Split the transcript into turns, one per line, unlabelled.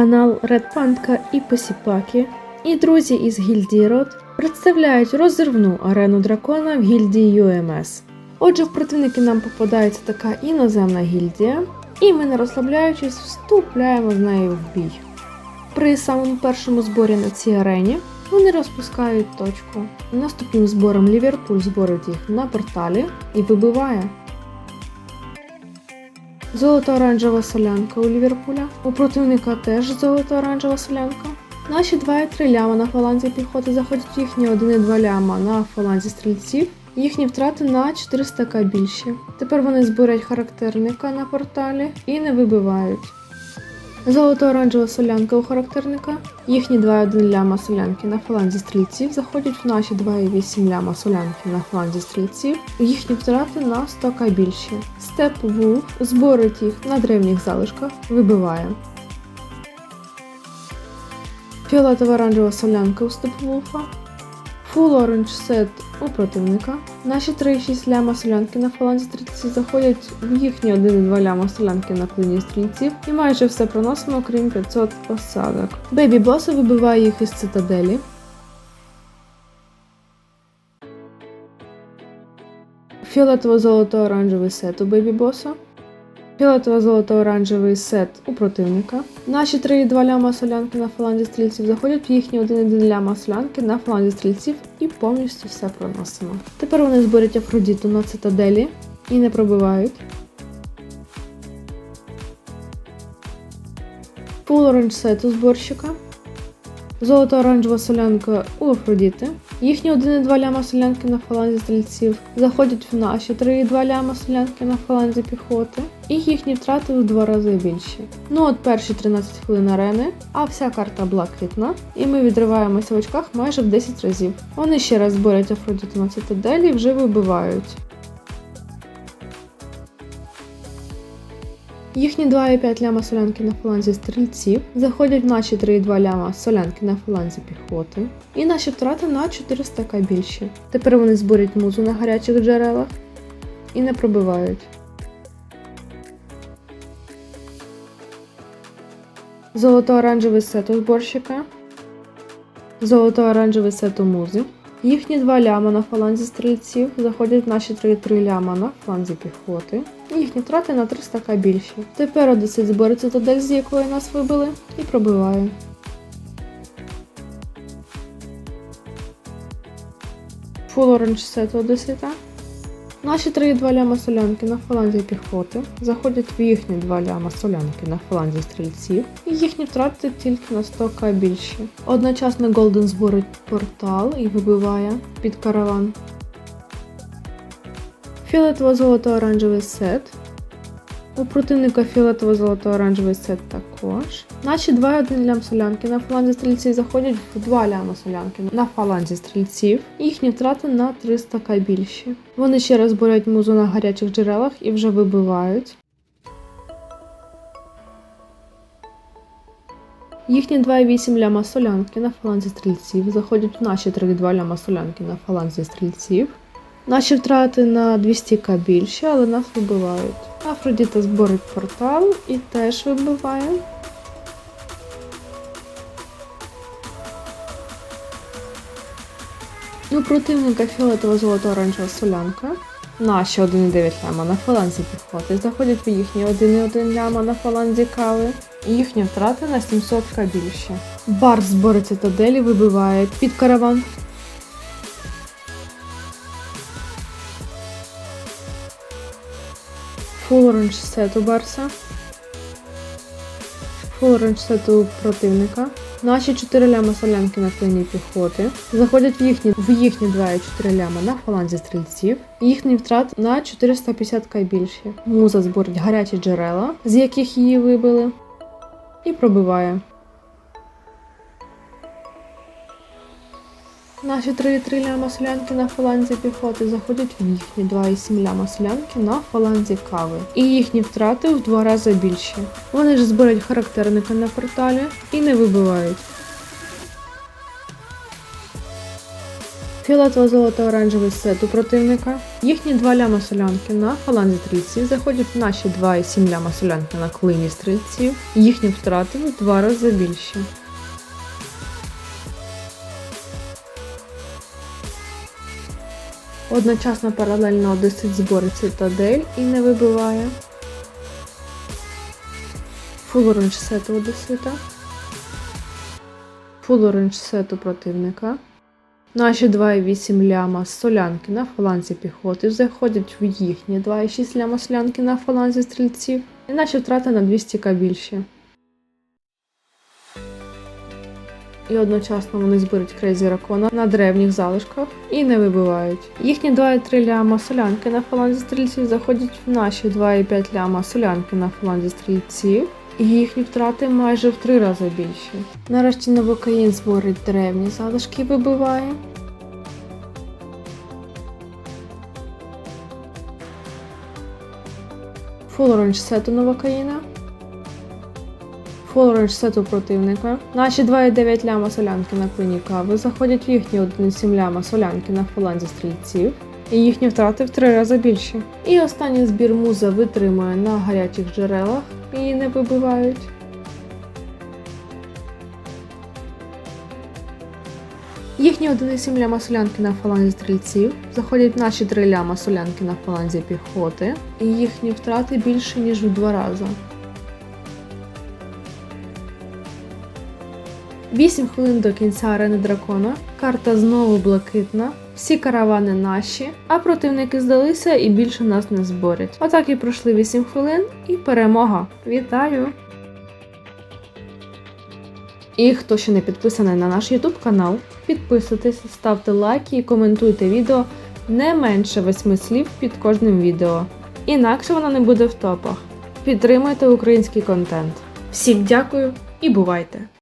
Канал Pantка і Посіпаки і друзі із гільдії Рот представляють розривну арену дракона в гільдії UMS. Отже, в противники нам попадається така іноземна гільдія, і ми, не розслабляючись, вступляємо з нею в бій. При самому першому зборі на цій арені вони розпускають точку. Наступним збором Ліверпуль зборить їх на порталі і вибиває. Золото-оранжева солянка у Ліверпуля. У противника теж золото-оранжева солянка. Наші 2,3 ляма на фаланзі піхоти заходять їхні 1,2 ляма на фаланзі стрільців. Їхні втрати на 400 к більші. Тепер вони збирають характерника на порталі і не вибивають. Золото-оранжева солянка у характерника. Їхні 2,1 ляма солянки на фаланзі стрільців заходять в наші 2,8 ляма солянки на фаланзі стрільців. Їхні втрати на 100 к більші. Степ Вулф зборить їх на древніх залишках, вибиває. Фіолетова оранжева солянка у Степвулфа. Full Orange Set у противника. Наші 3,6 ляма солянки на фаланзі стрільців заходять в їхні 1,2 ляма солянки на клині стрільців і майже все проносимо, крім 500 посадок. Бейбі боса вибиває їх із цитаделі. Фіолетово-золото-оранжевий сет у бейбі боса. Фіолетово-золото-оранжевий сет у противника. Наші 3,2 ляма солянки на фаланзі стрільців заходять в їхні 1,1 ляма солянки на фаланзі стрільців і повністю все проносимо. Тепер вони зберуть Афродіту на цитаделі і не пробивають. Orange сет у зборщика. Золото-оранжева солянка у Афродіти. Їхні 1,2 ляма солянки на фаланзі стрільців заходять в наші 3,2 ляма солянки на фаланзі піхоти, і їхні втрати в два рази більші. Ну от перші 13 хвилин арени, а вся карта блакитна, і ми відриваємося в очках майже в 10 разів. Вони ще раз борють Афродіту на цитаделі і вже вибивають. Їхні 2,5 ляма солянки на фаланзі стрільців заходять в наші 3,2 ляма солянки на фаланзі піхоти, і наші втрати на 400 к більші. Тепер вони зборять музу на гарячих джерелах і не пробивають. Золото-оранжевий сет у зборщика. Золото-оранжевий сет у музи. Їхні два ляма на фаланзі стрільців заходять в наші 3,3 ляма на фланзі піхоти. Їхні втрати на 300 к більші. Тепер Одесит збореться туди, з якої нас вибили, і пробиває. Full Orange сет Одесита. Наші 3,2 ляма солянки на фаланзі піхоти заходять в їхні 2 ляма солянки на фаланзі стрільців, і їхні втрати тільки на 100 к більші. Одночасно Голден зборить портал і вибиває під караван. Фіолетово-золото-оранжевий сет. У противника фіолетово-золото-оранжевий сет також. Наші 2,1 лям солянки на фаланзі стрільців заходять в 2 ляма солянки на фаланзі стрільців. Їхні втрати на 300 к більші. Вони ще раз борють музу на гарячих джерелах і вже вибивають. Їхні 2,8 ляма солянки на фаланзі стрільців заходять в наші 3,2 ляма солянки на фаланзі стрільців. Наші втрати на 200 к більші, але нас вибивають. Афродіта зборить портал і теж вибиває. У противника фіолетова золото-оранжева солянка. Наші 1,9 ляма на фаланзі піхоти заходять в їхні 1,1 ляма на фаланзі кави. І їхні втрати на 700 к більші. Барс зборить цитаделі вибиває під караван. Full оранж сету Барса. Full оранж сету противника. Наші 4 ляма солянки на клині піхоти заходять в їхні в їхні 2,4 ляма на фаланзі стрільців. Їхній втрат на 450 к більші. Муза зборить гарячі джерела, з яких її вибили, і пробиває. Наші 3,3 ляма солянки на фаланзі піхоти заходять в їхні 2,7 ляма солянки на фаланзі кави. І їхні втрати в два рази більші. Вони ж зберуть характерника на порталі і не вибивають. Фіолетово-золото-оранжевий сет у противника. Їхні 2 ляма солянки на фаланзі стрільців заходять в наші 2,7 ляма солянки на клині стрільців. Їхні втрати в два рази більші. Одночасно паралельно одесит збори цитадель і не вибиває. Фул оранж сет у одесита. Фул оранж сет у противника. Наші 2,8 ляма солянки на фаланзі піхоти заходять в їхні 2,6 ляма солянки на фаланзі стрільців. І наші втрати на 200к більші. І одночасно вони зберуть крейзі ракона на древніх залишках і не вибивають. Їхні 2,3 ляма солянки на фаланзі стрільців заходять в наші 2,5 ляма солянки на фаланзі стрільців. І їхні втрати майже в три рази більші. Нарешті новокаїн зборить древні залишки і вибиває. Full Orange сету новокаїна. Full сету противника. Наші 2,9 ляма солянки на клині кави заходять в їхні 1,7 ляма солянки на фаланзі стрільців. І їхні втрати в три рази більші. І останній збір муза витримує на гарячих джерелах і не вибивають. Їхні 1,7 ляма солянки на фаланзі стрільців заходять наші 3 ляма солянки на фаланзі піхоти, і їхні втрати більше ніж в два рази. 8 хвилин до кінця арени дракона. Карта знову блакитна. Всі каравани наші, а противники здалися і більше нас не зборять. Отак і пройшли 8 хвилин, і перемога. Вітаю! І хто ще не підписаний на наш YouTube канал, підписуйтесь, ставте лайки і коментуйте відео не менше 8 слів під кожним відео. Інакше воно не буде в топах. Підтримуйте український контент. Всім дякую і бувайте!